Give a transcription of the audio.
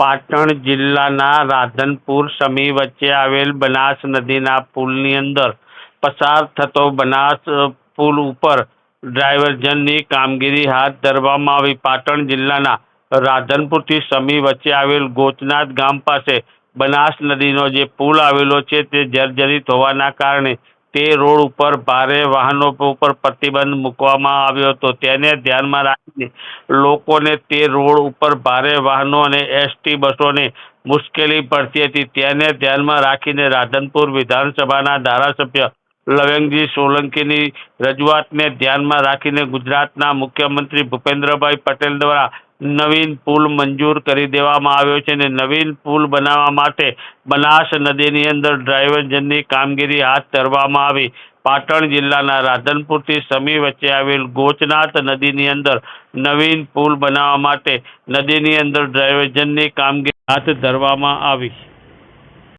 પાટણ જિલ્લાના રાધનપુર સમી વચ્ચે આવેલ બનાસ નદીના પુલની અંદર પસાર થતો બનાસ પુલ ઉપર ડ્રાઇવર્ઝનની કામગીરી હાથ ધરવામાં આવી. પાટણ જિલ્લાના રાધનપુરથી સમી વચ્ચે આવેલ ગોચનાથ ગામ પાસે બનાસ નદીનો જે પુલ આવેલો છે તે જર્જરિત હોવાના કારણે તે રોડ ઉપર ભારે વાહનો ઉપર પ્રતિબંધ મૂકવામાં આવ્યો હતો. તેને ધ્યાનમાં રાખીને લોકોને તે રોડ ઉપર ભારે વાહનો અને એસટી બસોને મુશ્કેલી પડતી હતી. તેને ધ્યાનમાં રાખીને રાધનપુર વિધાનસભાના ધારાસભ્ય લવેંગજી સોલંકીની રજૂઆતને ધ્યાનમાં રાખીને ગુજરાતના મુખ્યમંત્રી ભૂપેન્દ્રભાઈ પટેલ દ્વારા નવીન પુલ મંજૂર કરી દેવામાં આવ્યો છે અને નવીન પુલ બનાવવા માટે બનાસ નદીની અંદર ડ્રાઇવરજનની કામગીરી હાથ ધરવામાં આવી. પાટણ જિલ્લાના રાધનપુરથી સમી વચ્ચે આવેલ ગોચનાથ નદીની અંદર નવીન પુલ બનાવવા માટે નદીની અંદર ડ્રાઇવરજનની કામગીરી હાથ ધરવામાં આવી.